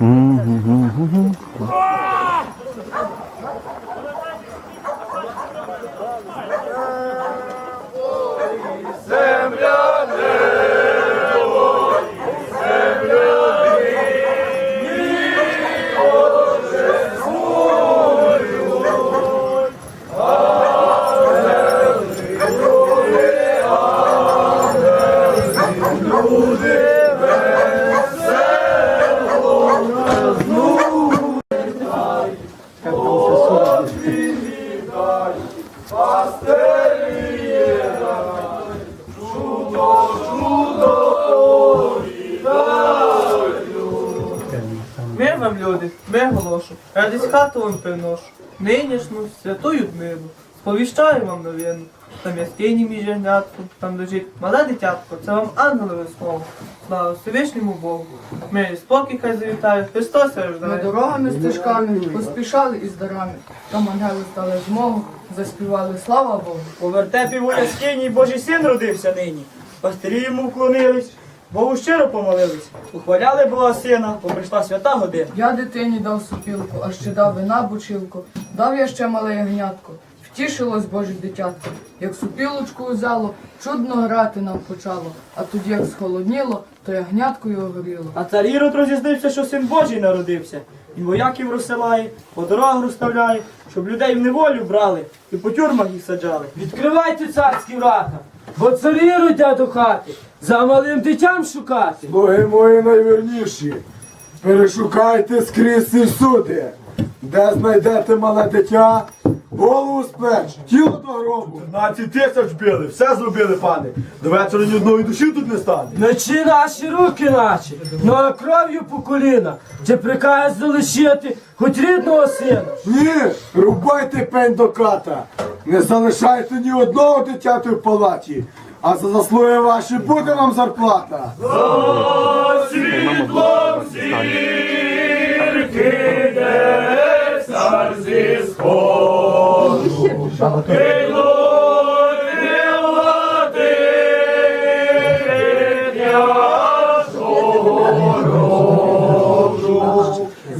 Мир голошу, радість хату вам приношу, нинішню святу Людмилу, сповіщаю вам новину. Там яскині між ягнятком, там лежить мале дитятко, це вам ангелове слово. Слава Всевишньому Богу. Мир і спокій хай завітає, Христос Ми дорогами стежками поспішали із дарами. Там ангели стали змогу, заспівали слава Богу. У вертепі у яскині Божий син родився нині. Пастирі йому вклонились, Богу щиро помолились. Ухваляли Бога сина, бо прийшла свята година. Я дитині дав супілку, а ще дав вина бучилку, дав я ще мале ягнятко. Втішилось Боже дитятко, як супілочку узяло, чудно грати нам почало, а тоді як схолодніло, то ягнятко його горіло. А цар Ірод розізнився, що син Божий народився. Він вояків розсилає, по дорогах розставляє, щоб людей в неволю брали і по тюрмах їх саджали. Відкривайте царські врата, бо царі родять до хати, за малим дитям шукати. Боги мої найвірніші, перешукайте скрізь і всюди, де знайдете мале дитя, голову з плеч, тіло до гробу. 15 тисяч били, все зробили, пане. До вечора ні одної душі тут не стане. Мечі наші руки наші, ну а кров'ю по коліна, чи прикає залишити хоч рідного сина. Ні, рубайте пень до ката, не залишайте ні одного дитяти в палаті, а за заслуги ваші буде вам зарплата.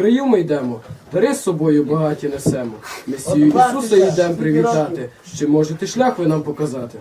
країв ми йдемо, дари з собою багаті несемо. Месію Ісуса йдемо привітати. Чи можете шлях ви нам показати?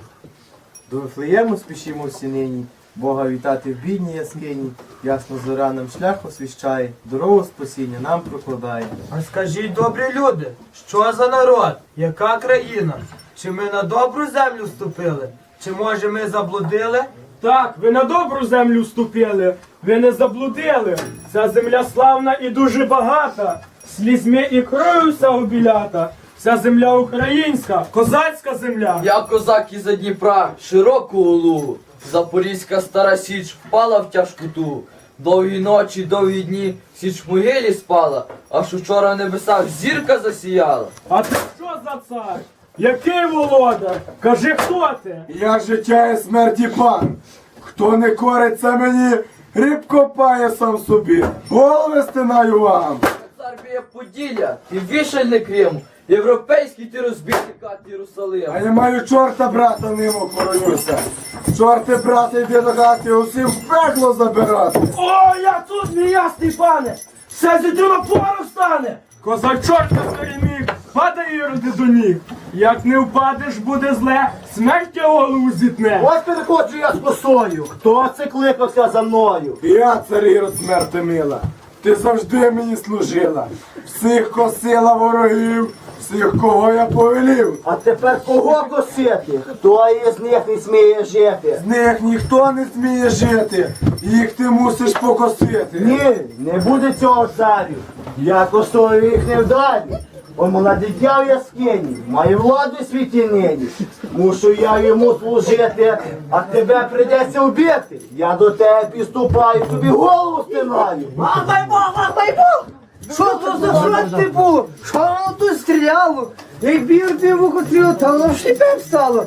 До Вифлеєму спішимо всі нині, Бога вітати в бідній яскині, ясно зоря нам шлях освіщає, дорогу спасіння нам прокладає. А скажіть, добрі люди, що за народ, яка країна? Чи ми на добру землю вступили? Чи може ми заблудили? Так, ви на добру землю вступили, ви не заблудили. Ця земля славна і дуже багата, слізьми і кров'ю вся обілята. Вся земля українська, козацька земля. Я козак із Дніпра, широкого лугу. Запорізька стара січ впала в тяжку тугу. Довгі ночі, довгі дні, січ в могилі спала, аж учора в небесах зірка засіяла. А ти що за цар? Який володар? Кажи, хто ти? Я життя і смерті пан. Хто не кориться мені, риб копає сам собі. Голови стинаю вам. Цар біє Поділля, і вішальник Криму, європейський ти розбитий кат Єрусалим. А я маю чорта брата ним охоронюся. Чорти брата йди до хати, усім в пекло забирати. О, я тут, мій ясний пане! Все зійду на пору стане! Козачок на переміг, падає роди до ніг. Як не впадеш, буде зле, смерть тя голову зітне. Ось переходжу я з косою. Хто це кликався за мною? Я царі смерти мила. Ти завжди мені служила. Всіх косила ворогів, всіх, кого я повелів. А тепер кого косити? Хто із них не сміє жити? З них ніхто не сміє жити. Їх ти мусиш покосити. Ні, не буде цього царю. Я косою їх не вдарю. Он дитя в яскині, має владу в світі нині. Мушу я йому служити, а тебе придеться вбити. Я до тебе підступаю, тобі голову стинаю. Ахай Бог, ахай Бог! Що то за фронт ти був? Що воно тут стріляло? Як бів ти в окотріло, та воно шліпем стало.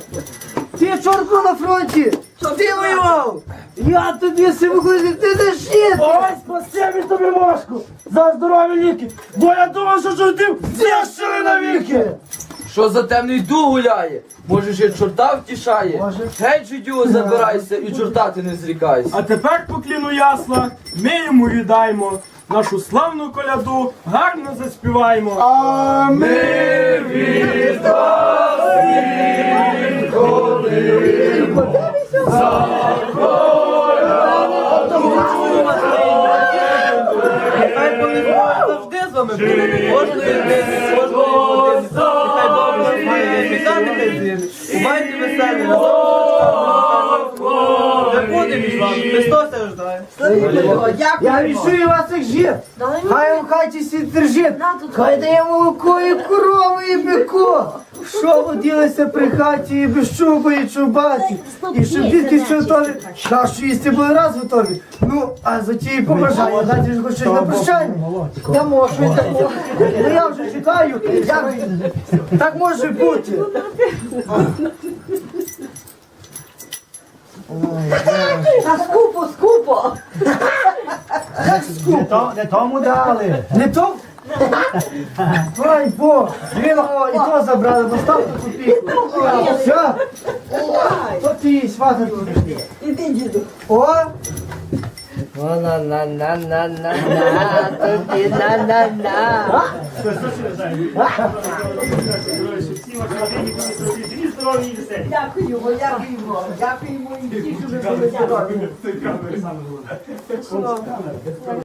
Ти чортко на фронті! Ти воював! Я тобі сиву ти не щит! Ой, спасибі тобі, Машку, за здорові ліки, бо я думав, що чортів з'ящили навіки. Що за темний дух гуляє? Може, ще чорта втішає? Може. Геть жидю забирайся і чорта ти не зрікайся. А тепер покліну ясла, ми йому віддаймо. Нашу славну коляду гарно заспіваємо. А ми Хай повідомляє завжди з вами буде. Кожної день, кожної години. Нехай вас має віка, нехай зірі. Бувайте веселі, Не Я вішую вас як жив. Хай в хаті світ держить. Хай дає молоко і корову і бико. Що воділося при хаті і без чуба і чубаті. І щоб дітки що готові, та що їсти були раз готові. Ну, а за ті побажання, дайте ж хоч щось на прощання. Я можу і так. Ну я вже чекаю. Як так може бути? Та скупо, скупо. Як скупо? Не тому дали. Не то? Ой, Бог, він о, і то забрали, поставте копійку. Все. То ти, свата тут. Іди, діду. О, О, на на на на на на тобі на на на. Дякуємо, дякуємо, дякуємо і ті, що ви були здорові.